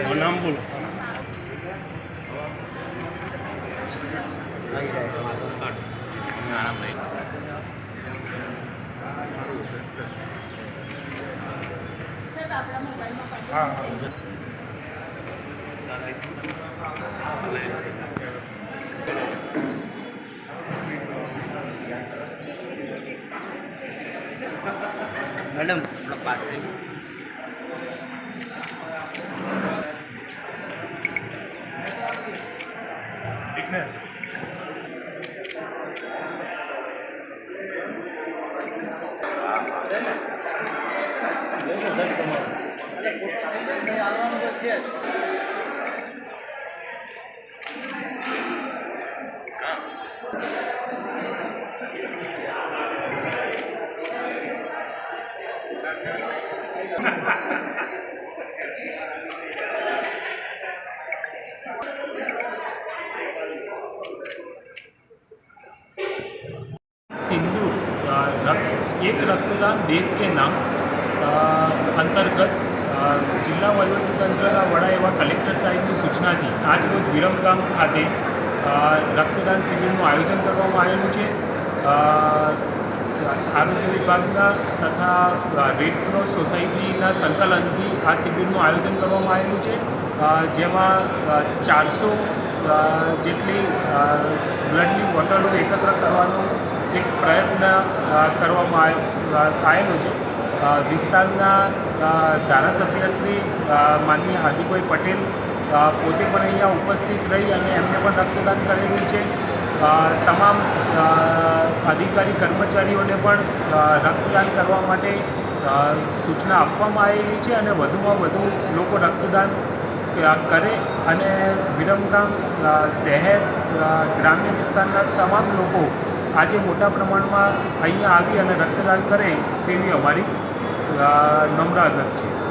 નામ બોલો સાહેબ આપણા મોબાઈલમાં હા કન્ટેક્ટ હા મેડમ પાસે રક્ત એક રક્તદાન દેશ કે નામ અ, અંતર્ગત અ, જિલ્લા વહીવટીતંત્રના વડા એવા કલેક્ટર સાહેબની સૂચનાથી આજરોજ વિરમગામ ખાતે રક્તદાન શિબિરનું આયોજન કરવામાં આવેલું છે. આરોગ્ય વિભાગના તથા રેડ ક્રોસ સોસાયટીના સંકલનથી આ શિબિરનું આયોજન કરવામાં આવેલું છે. જેમાં ચારસો જેટલી બ્લડની બોટલો એકત્ર કરવાનો એક પ્રયત્ન કરવામાં આવ- આવેલો છે. વિસ્તારના ધારાસભ્ય શ્રી માનનીય હાર્દિકભાઈ પટેલ પોતે પણ અહીંયા ઉપસ્થિત રહી અને એમને પણ રક્તદાન કરેલું છે. તમામ અધિકારી કર્મચારીઓને પણ રક્તદાન કરવા માટે સૂચના આપવામાં આવેલી છે અને વધુમાં વધુ લોકો રક્તદાન કરે અને વિરમગામ શહેર ગ્રામ્ય વિસ્તારના તમામ લોકો આજે મોટા પ્રમાણમાં અહીંયા આવી અને રક્તદાન કરે તેવી અમારી અ, નમ્ર અરજ છે.